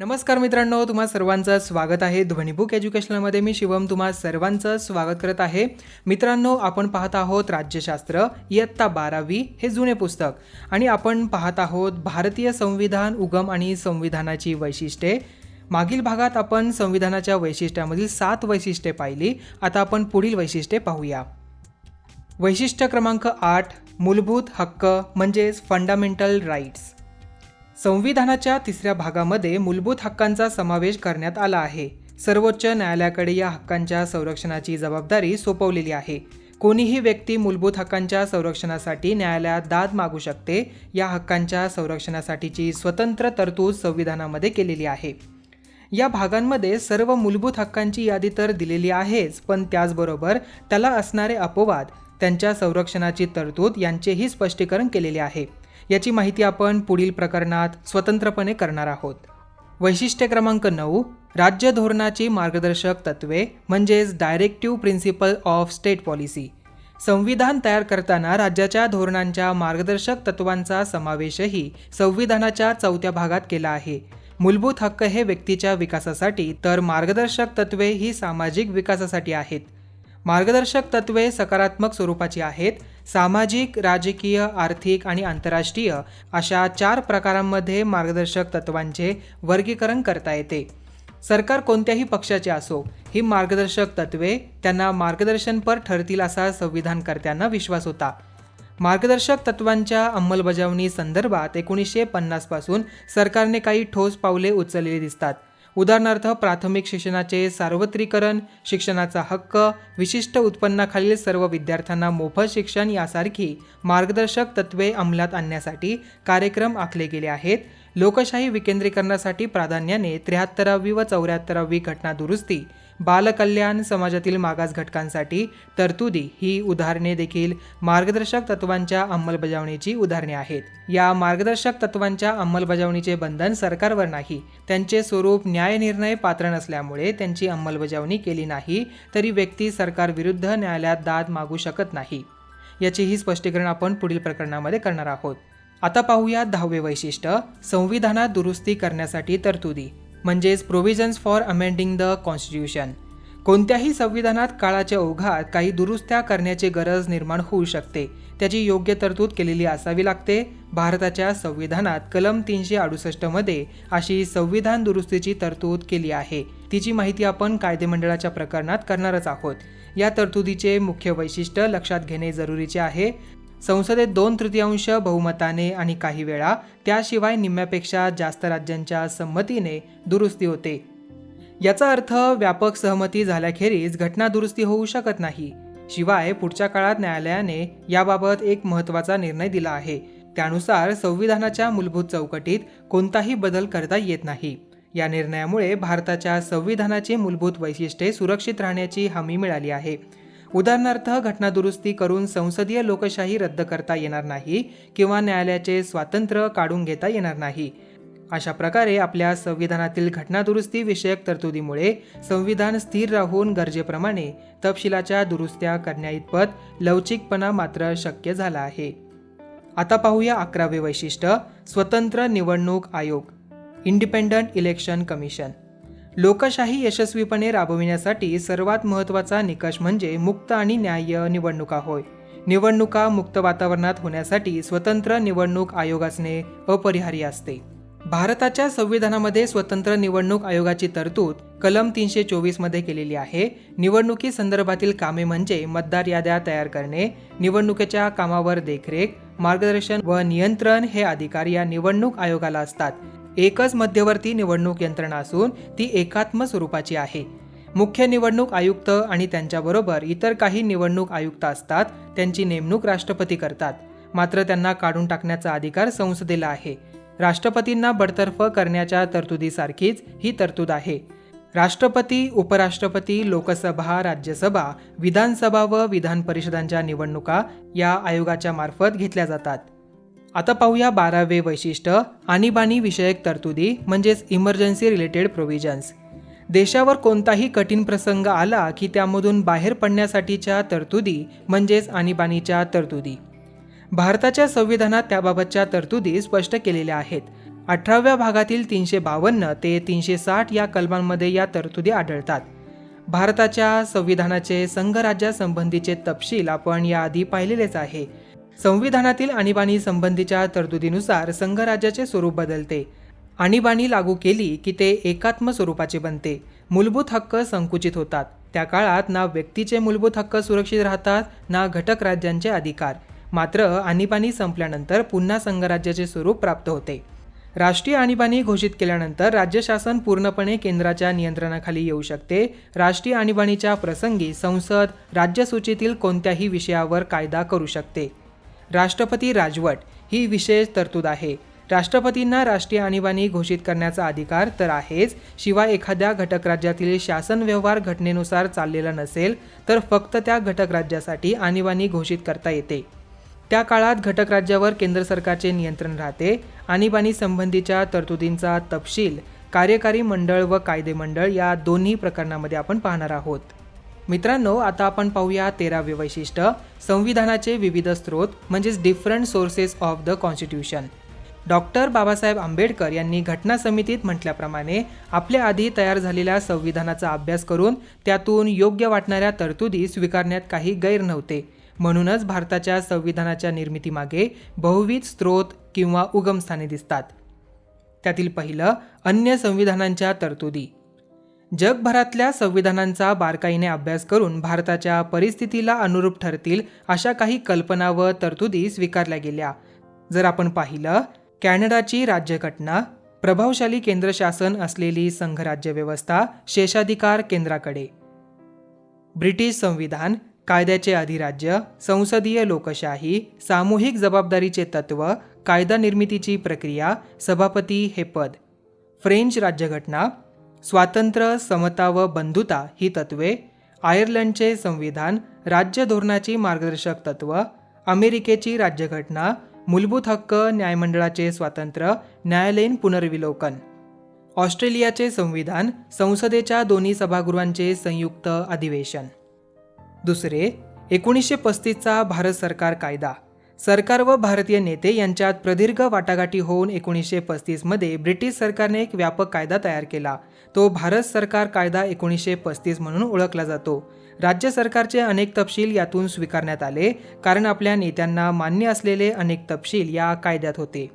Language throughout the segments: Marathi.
नमस्कार मित्रांनो तुम्हा सर्वांचं स्वागत आहे. ध्वनिबुक एज्युकेशनमध्ये मी शिवम तुम्हा सर्वांचं स्वागत करत आहे. मित्रांनो आपण पाहत आहोत राज्यशास्त्र इयत्ता बारावी हे जुने पुस्तक. आणि आपण पाहत आहोत भारतीय संविधान उगम आणि संविधानाची वैशिष्ट्ये. मागील भागात आपण संविधानाच्या वैशिष्ट्यामधील सात वैशिष्ट्ये पाहिली. आता आपण पुढील वैशिष्ट्ये पाहूया. वैशिष्ट्य क्रमांक आठ मूलभूत हक्क म्हणजेच फंडामेंटल राईट्स संविधानाच्या तिसऱ्या भागामध्ये मूलभूत हक्कांचा समावेश करण्यात आला आहे. सर्वोच्च न्यायालयाकडे या हक्कांच्या संरक्षणाची जबाबदारी सोपवलेली आहे. कोणीही व्यक्ती मूलभूत हक्कांच्या संरक्षणासाठी न्यायालयात दाद मागू शकते या हक्कांच्या संरक्षणासाठीची स्वतंत्र तरतूद संविधानामध्ये केलेली आहे. या भागांमध्ये सर्व मूलभूत हक्कांची यादी तर दिलेली आहेच पण त्याचबरोबर त्याला असणारे अपवाद त्यांच्या संरक्षणाची तरतूद यांचेही स्पष्टीकरण केलेले आहे. याची माहिती आपण पुढील प्रकरणात स्वतंत्रपणे करणार आहोत. वैशिष्ट्य क्रमांक नऊ राज्य धोरणाची मार्गदर्शक तत्वे म्हणजेच directive principle of state policy संविधान तयार करताना राज्याच्या धोरणांच्या मार्गदर्शक तत्वांचा समावेशही संविधानाच्या चौथ्या भागात केला आहे. मूलभूत हक्क हे व्यक्तीच्या विकासासाठी तर मार्गदर्शक तत्वे ही सामाजिक विकासासाठी आहेत. मार्गदर्शक तत्वे सकारात्मक स्वरूपाची आहेत सामाजिक राजकीय आर्थिक आणि आंतरराष्ट्रीय अशा चार प्रकारांमध्ये मार्गदर्शक तत्वांचे वर्गीकरण करता येते. सरकार कोणत्याही पक्षाचे असो ही मार्गदर्शक तत्वे त्यांना मार्गदर्शनपर ठरतील असा संविधानकर्त्यांना विश्वास होता. मार्गदर्शक तत्वांच्या अंमलबजावणी संदर्भात एकोणीसशे पन्नासपासून सरकारने काही ठोस पावले उचललेली दिसतात. उदाहरणार्थ प्राथमिक शिक्षणाचे सार्वत्रिकरण शिक्षणाचा हक्क विशिष्ट उत्पन्नाखालील सर्व विद्यार्थ्यांना मोफत शिक्षण यासारखी मार्गदर्शक तत्वे अंमलात आणण्यासाठी कार्यक्रम आखले गेले आहेत. लोकशाही विकेंद्रीकरणासाठी प्राधान्याने त्र्याहत्तरावी व चौऱ्याहत्तरावी घटना दुरुस्ती बालकल्याण समाजातील मागास घटकांसाठी तरतुदी ही उदाहरणे देखील मार्गदर्शक तत्वांच्या अंमलबजावणीची उदाहरणे आहेत. या मार्गदर्शक तत्वांच्या अंमलबजावणीचे बंधन सरकारवर नाही त्यांचे स्वरूप न्यायनिर्णय पात्र नसल्यामुळे त्यांची अंमलबजावणी केली नाही तरी व्यक्ती सरकारविरुद्ध न्यायालयात दाद मागू शकत नाही. याचेही स्पष्टीकरण आपण पुढील प्रकरणामध्ये करणार आहोत. आता पाहूया दहावे वैशिष्ट्य संविधानात दुरुस्ती करण्यासाठी तरतुदी. म्हणजेच provisions for amending the constitution कोणत्याही संविधानात काळाच्या ओघात काही दुरुस्त्या करण्याची गरज निर्माण होऊ शकते. त्याची योग्य तरतूद केलेली असावी लागते. भारताच्या संविधानात कलम तीनशे अडुसष्टमध्ये अशी संविधान दुरुस्तीची तरतूद केली आहे. तिची माहिती आपण कायदेमंडळाच्या प्रकरणात करणारच आहोत. या तरतुदीचे मुख्य वैशिष्ट्य लक्षात घेणे जरुरीचे आहे. संसदेत दोन तृतीयांश बहुमताने आणि काही वेळा त्याशिवाय निम्म्यापेक्षा जास्त राज्यांच्या संमतीने दुरुस्ती होते. याचा अर्थ व्यापक सहमती झाल्याखेरीज घटना दुरुस्ती होऊ शकत नाही. शिवाय पुढच्या काळात न्यायालयाने याबाबत एक महत्त्वाचा निर्णय दिला आहे. त्यानुसार संविधानाच्या मूलभूत चौकटीत कोणताही बदल करता येत नाही. या निर्णयामुळे भारताच्या संविधानाची मूलभूत वैशिष्ट्ये सुरक्षित राहण्याची हमी मिळाली आहे. उदाहरणार्थ घटनादुरुस्ती करून संसदीय लोकशाही रद्द करता येणार नाही किंवा न्यायालयाचे स्वातंत्र्य काढून घेता येणार नाही. अशा प्रकारे आपल्या संविधानातील घटनादुरुस्ती विषयक तरतुदीमुळे संविधान स्थिर राहून गरजेप्रमाणे तपशिलाच्या दुरुस्त्या करण्याइतपत लवचिकपणा मात्र शक्य झाला आहे. आता पाहूया अकरावे वैशिष्ट्य स्वतंत्र निवडणूक आयोग इंडिपेंडंट इलेक्शन कमिशन लोकशाही यशस्वीपणे राबविण्यासाठी सर्वात महत्त्वाचा निकष म्हणजे मुक्त आणि न्याय्य निवडणुका होय. निवडणुका मुक्त वातावरणात होण्यासाठी स्वतंत्र निवडणूक आयोग असणे अपरिहार्य असते. भारताच्या संविधानामध्ये स्वतंत्र निवडणूक आयोगाची तरतूद कलम तीनशे चोवीसमध्ये केलेली आहे. निवडणुकी संदर्भातील कामे म्हणजे मतदार याद्या तयार करणे निवडणुकीच्या कामावर देखरेख मार्गदर्शन व नियंत्रण हे अधिकार या निवडणूक आयोगाला असतात. एकच मध्यवर्ती निवडणूक यंत्रणा असून ती एकात्म स्वरूपाची आहे. मुख्य निवडणूक आयुक्त आणि त्यांच्याबरोबर इतर काही निवडणूक आयुक्त असतात त्यांची नेमणूक राष्ट्रपती करतात. मात्र त्यांना काढून टाकण्याचा अधिकार संसदेला आहे. राष्ट्रपतींना बडतर्फ करण्याच्या तरतुदीसारखीच ही तरतूद आहे. राष्ट्रपती उपराष्ट्रपती लोकसभा राज्यसभा विधानसभा व विधान परिषदांच्या निवडणुका या आयोगाच्या मार्फत घेतल्या जातात. आता पाहूया बारावे वैशिष्ट्य आणीबाणी विषयक तरतुदी म्हणजेच इमर्जन्सी रिलेटेड प्रोव्हिजन्स देशावर कोणताही कठीण प्रसंग आला की त्यामधून बाहेर पडण्यासाठीच्या तरतुदी म्हणजेच आणीबाणीच्या तरतुदी. भारताच्या संविधानात त्याबाबतच्या तरतुदी स्पष्ट केलेल्या आहेत. अठराव्या भागातील तीनशे बावन्न ते तीनशे साठ या कलमांमध्ये या तरतुदी आढळतात. भारताच्या संविधानाचे संघराज्यासंबंधीचे तपशील आपण याआधी पाहिलेलेच आहे. संविधानातील आणीबाणी संबंधीच्या तरतुदीनुसार संघराज्याचे स्वरूप बदलते. आणीबाणी लागू केली की ते एकात्म स्वरूपाचे बनते. मूलभूत हक्क संकुचित होतात. त्या काळात ना व्यक्तीचे मूलभूत हक्क सुरक्षित राहतात ना घटक राज्यांचे अधिकार. मात्र आणीबाणी संपल्यानंतर पुन्हा संघराज्याचे स्वरूप प्राप्त होते. राष्ट्रीय आणीबाणी घोषित केल्यानंतर राज्य शासन पूर्णपणे केंद्राच्या नियंत्रणाखाली येऊ शकते. राष्ट्रीय आणीबाणीच्या प्रसंगी संसद राज्यसूचीतील कोणत्याही विषयावर कायदा करू शकते. राष्ट्रपती राजवट ही विशेष तरतूद आहे. राष्ट्रपतींना राष्ट्रीय आणीबाणी घोषित करण्याचा अधिकार तर आहेच शिवाय एखाद्या घटक राज्यातील शासन व्यवहार घटनेनुसार चाललेला नसेल तर फक्त त्या घटक राज्यासाठी आणीबाणी घोषित करता येते. त्या काळात घटक राज्यावर केंद्र सरकारचे नियंत्रण राहते. आणीबाणी संबंधीच्या तरतुदींचा तपशील कार्यकारी मंडळ व कायदे मंडळ या दोन्ही प्रकरणामध्ये आपण पाहणार आहोत. मित्रांनो आता आपण पाहूया तेरावे वैशिष्ट्य. संविधानाचे विविध स्रोत म्हणजेच different sources of the constitution doctor Babasaheb Ambedkar यांनी घटना समितीत म्हटल्याप्रमाणे आपल्या आधी तयार झालेल्या संविधानाचा अभ्यास करून त्यातून योग्य वाटणाऱ्या तरतुदी स्वीकारण्यात काही गैर नव्हते. म्हणूनच भारताच्या संविधानाच्या निर्मितीमागे बहुविध स्रोत किंवा उगमस्थाने दिसतात. त्यातील पहिलं अन्य संविधानांच्या तरतुदी. जगभरातल्या संविधानांचा बारकाईने अभ्यास करून भारताच्या परिस्थितीला अनुरूप ठरतील अशा काही कल्पना व तरतुदी स्वीकारल्या गेल्या. जर आपण पाहिलं कॅनडाची राज्यघटना प्रभावशाली केंद्रशासन असलेली संघराज्य व्यवस्था शेषाधिकार केंद्राकडे. ब्रिटिश संविधान कायद्याचे अधिराज्य संसदीय लोकशाही सामूहिक जबाबदारीचे तत्त्व कायदा निर्मितीची प्रक्रिया सभापती हे पद. फ्रेंच राज्यघटना स्वातंत्र्य समता व बंधुता ही तत्त्वे आयर्लंडचे संविधान राज्य धोरणाची मार्गदर्शक तत्त्व अमेरिकेची राज्यघटना मूलभूत हक्क न्यायमंडळाचे स्वातंत्र्य न्यायालयीन पुनर्विलोकन. ऑस्ट्रेलियाचे संविधान संसदेच्या दोन्ही सभागृहांचे संयुक्त अधिवेशन. दुसरे एकोणीसशे पस्तीसचा भारत सरकार कायदा. सरकार व भारतीय नेते यांच्यात प्रदीर्घ वाटाघाटी होऊन एकोणीसशे पस्तीसमध्ये ब्रिटिश सरकारने एक व्यापक कायदा तयार केला. तो भारत सरकार कायदा एकोणीसशे पस्तीस म्हणून ओळखला जातो. राज्य सरकारचे अनेक तपशील यातून स्वीकारण्यात आले कारण आपल्या नेत्यांना मान्य असलेले अनेक तपशील या कायद्यात होते.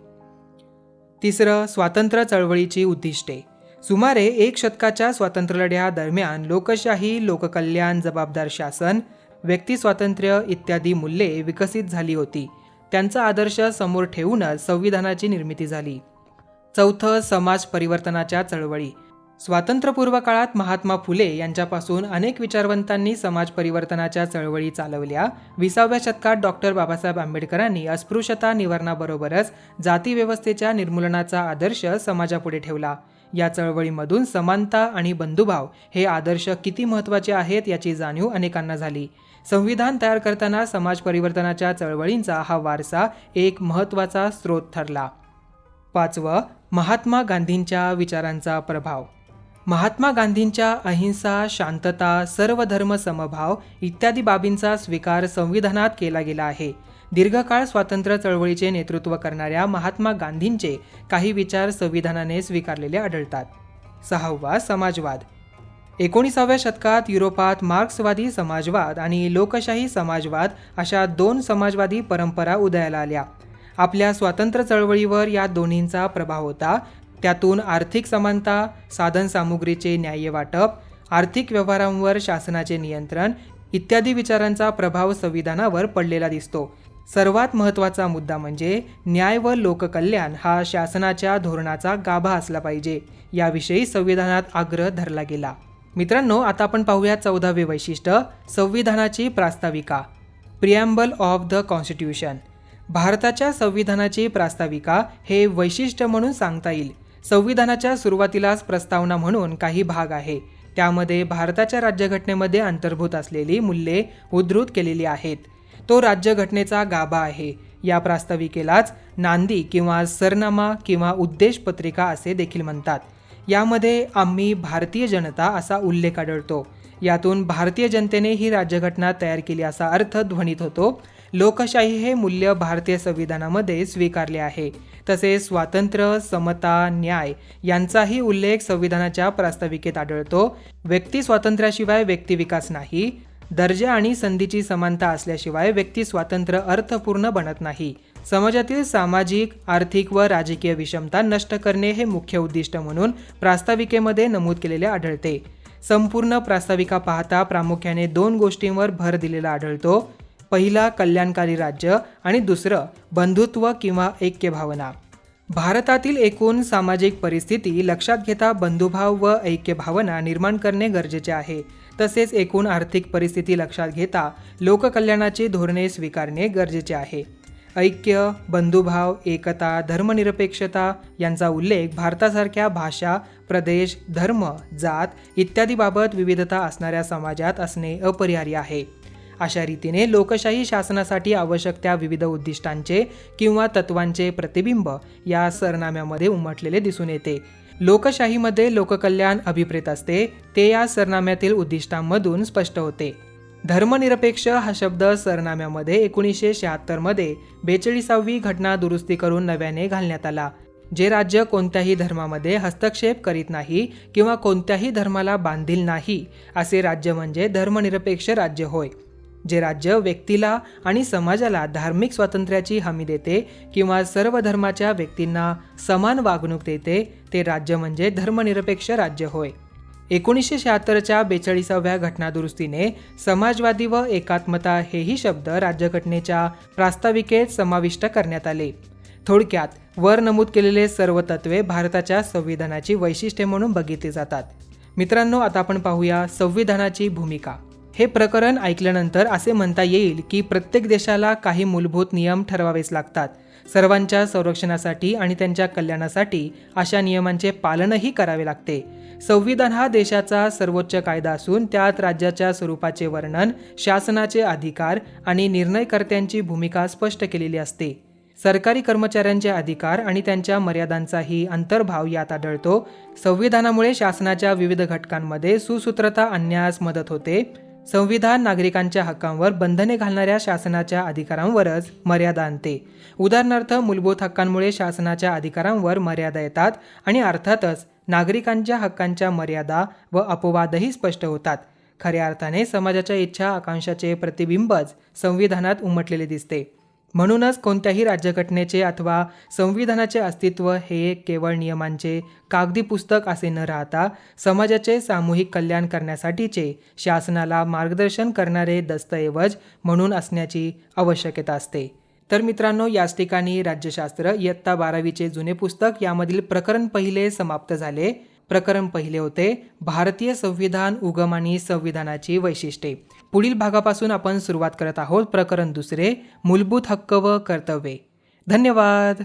तिसरं स्वातंत्र्य चळवळीची उद्दिष्टे. सुमारे एक शतकाच्या स्वातंत्र्यलढ्या दरम्यान लोकशाही लोककल्याण जबाबदार शासन व्यक्तिस्वातंत्र्य इत्यादी मूल्ये विकसित झाली होती. त्यांचा आदर्श समोर ठेवूनच संविधानाची निर्मिती झाली. चौथं समाज परिवर्तनाच्या चळवळी. स्वातंत्र्यपूर्व काळात महात्मा फुले यांच्यापासून अनेक विचारवंतांनी समाज परिवर्तनाच्या चळवळी चालवल्या. विसाव्या शतकात डॉक्टर बाबासाहेब आंबेडकरांनी अस्पृश्यता निवारणाबरोबरच जातीव्यवस्थेच्या निर्मूलनाचा आदर्श समाजापुढे ठेवला. या चळवळीमधून समानता आणि बंधुभाव हे आदर्श किती महत्त्वाचे आहेत याची जाणीव अनेकांना झाली. संविधान तयार करताना समाज परिवर्तनाच्या चळवळींचा हा वारसा एक महत्त्वाचा स्रोत ठरला. पाचवं महात्मा गांधींच्या विचारांचा प्रभाव. महात्मा गांधींच्या अहिंसा शांतता सर्वधर्म समभाव इत्यादी बाबींचा स्वीकार संविधानात केला गेला आहे. दीर्घकाळ स्वातंत्र्य चळवळीचे नेतृत्व करणाऱ्या महात्मा गांधींचे काही विचार संविधानाने स्वीकारलेले आढळतात. सहावा समाजवाद. एकोणीसाव्या शतकात युरोपात मार्क्सवादी समाजवाद आणि लोकशाही समाजवाद अशा दोन समाजवादी परंपरा उदयाला आल्या. आपल्या स्वातंत्र्य चळवळीवर या दोन्हींचा प्रभाव होता. त्यातून आर्थिक समानता साधनसामुग्रीचे न्याय्य वाटप आर्थिक व्यवहारांवर शासनाचे नियंत्रण इत्यादी विचारांचा प्रभाव संविधानावर पडलेला दिसतो. सर्वात महत्त्वाचा मुद्दा म्हणजे न्याय व लोककल्याण हा शासनाच्या धोरणाचा गाभा असला पाहिजे. याविषयी संविधानात आग्रह धरला गेला. मित्रांनो आता आपण पाहूया चौदावे वैशिष्ट्य संविधानाची प्रास्ताविका. प्रिॲम्बल ऑफ द कॉन्स्टिट्यूशन भारताच्या संविधानाची प्रास्ताविका हे वैशिष्ट्य म्हणून सांगता येईल. संविधानाच्या सुरुवातीलाच प्रस्तावना म्हणून काही भाग आहे. त्यामध्ये भारताच्या राज्यघटनेमध्ये अंतर्भूत असलेली मूल्ये उद्धृत केलेली आहेत. तो राज्यघटनेचा गाभा आहे. या प्रास्ताविकेलाच नांदी किंवा सरनामा किंवा उद्देश पत्रिका असे देखील म्हणतात. यामध्ये आम्ही भारतीय जनता असा उल्लेख आढळतो. यातून भारतीय जनतेने ही राज्यघटना तयार केली असा अर्थ ध्वनित होतो. लोकशाही हे मूल्य भारतीय संविधानामध्ये स्वीकारले आहे. तसेच स्वातंत्र्य समता न्याय यांचाही उल्लेख संविधानाच्या प्रास्ताविकेत आढळतो. व्यक्ती स्वातंत्र्याशिवाय व्यक्तिविकास नाही. दर्जा आणि संधीची समानता असल्याशिवाय व्यक्ती स्वातंत्र्य अर्थपूर्ण बनत नाही. समाजातील सामाजिक आर्थिक व राजकीय विषमता नष्ट करणे हे मुख्य उद्दिष्ट म्हणून प्रास्ताविकेमध्ये नमूद केलेले आढळते. संपूर्ण प्रास्ताविका पाहता प्रामुख्याने दोन गोष्टींवर भर दिलेला आढळतो. पहिला कल्याणकारी राज्य आणि दुसरं बंधुत्व किंवा ऐक्य भावना. भारतातील एकूण सामाजिक परिस्थिती लक्षात घेता बंधुभाव व ऐक्य भावना निर्माण करणे गरजेचे आहे. तसेच एकूण आर्थिक परिस्थिती लक्षात घेता लोककल्याणाची धोरणे स्वीकारणे गरजेचे आहे. ऐक्य बंधुभाव एकता धर्मनिरपेक्षता यांचा उल्लेख भारतासारख्या भाषा प्रदेश धर्म जात इत्यादीबाबत विविधता असणाऱ्या समाजात असणे अपरिहार्य आहे. अशा रीतीने लोकशाही शासनासाठी आवश्यक त्या विविध उद्दिष्टांचे किंवा तत्वांचे प्रतिबिंब या सरनाम्यामध्ये उमटलेले दिसून येते. लोकशाहीमध्ये लोककल्याण अभिप्रेत असते ते या सरनाम्यातील उद्दिष्टांमधून स्पष्ट होते. धर्मनिरपेक्ष हा शब्द सरनाम्यामध्ये एकोणीसशे शहात्तरमध्ये बेचाळीसावी घटना दुरुस्ती करून नव्याने घालण्यात आला जे राज्य कोणत्याही धर्मामध्ये हस्तक्षेप करीत नाही किंवा कोणत्याही धर्माला बांधील नाही असे राज्य म्हणजे धर्मनिरपेक्ष राज्य होय जे राज्य व्यक्तीला आणि समाजाला धार्मिक स्वातंत्र्याची हमी देते किंवा सर्व धर्माच्या व्यक्तींना समान वागणूक देते ते राज्य म्हणजे धर्मनिरपेक्ष राज्य होय. एकोणीसशे शहात्तरच्या बेचाळीसाव्या घटनादुरुस्तीने समाजवादी व एकात्मता हेही शब्द राज्यघटनेच्या प्रास्ताविकेत समाविष्ट करण्यात आले. थोडक्यात वर नमूद केलेले सर्व तत्वे भारताच्या संविधानाची वैशिष्ट्ये म्हणून बघितली जातात. मित्रांनो आता आपण पाहूया संविधानाची भूमिका. हे प्रकरण ऐकल्यानंतर असे म्हणता येईल की प्रत्येक देशाला काही मूलभूत नियम ठरवावेच लागतात. सर्वांच्या संरक्षणासाठी आणि त्यांच्या कल्याणासाठी अशा नियमांचे पालनही करावे लागते. संविधान हा देशाचा सर्वोच्च कायदा असून त्यात राज्याच्या स्वरूपाचे वर्णन शासनाचे अधिकार आणि निर्णयकर्त्यांची भूमिका स्पष्ट केलेली असते. सरकारी कर्मचाऱ्यांचे अधिकार आणि त्यांच्या मर्यादांचाही अंतर्भाव यात आढळतो. संविधानामुळे शासनाच्या विविध घटकांमध्ये सुसूत्रता आणण्यास मदत होते. संविधान नागरिकांच्या हक्कांवर बंधने घालणाऱ्या शासनाच्या अधिकारांवरच मर्यादा आणते. उदाहरणार्थ मूलभूत हक्कांमुळे शासनाच्या अधिकारांवर मर्यादा येतात आणि अर्थातच नागरिकांच्या हक्कांच्या मर्यादा व अपवादही स्पष्ट होतात. खऱ्या अर्थाने समाजाच्या इच्छा आकांक्षाचे प्रतिबिंबच संविधानात उमटलेले दिसते. म्हणूनच कोणत्याही राज्यघटनेचे अथवा संविधानाचे अस्तित्व हे केवळ नियमांचे कागदी पुस्तक असे न राहता समाजाचे सामूहिक कल्याण करण्यासाठीचे शासनाला मार्गदर्शन करणारे दस्तऐवज म्हणून असण्याची आवश्यकता असते. तर मित्रांनो याच ठिकाणी राज्यशास्त्र इयत्ता बारावीचे जुने पुस्तक यामधील प्रकरण पहिले समाप्त झाले. प्रकरण पहिले होते भारतीय संविधान उगम आणि संविधानाची वैशिष्ट्ये. पुढील भागापासून आपण सुरुवात करत आहोत प्रकरण दुसरे मूलभूत हक्क व कर्तव्ये. धन्यवाद.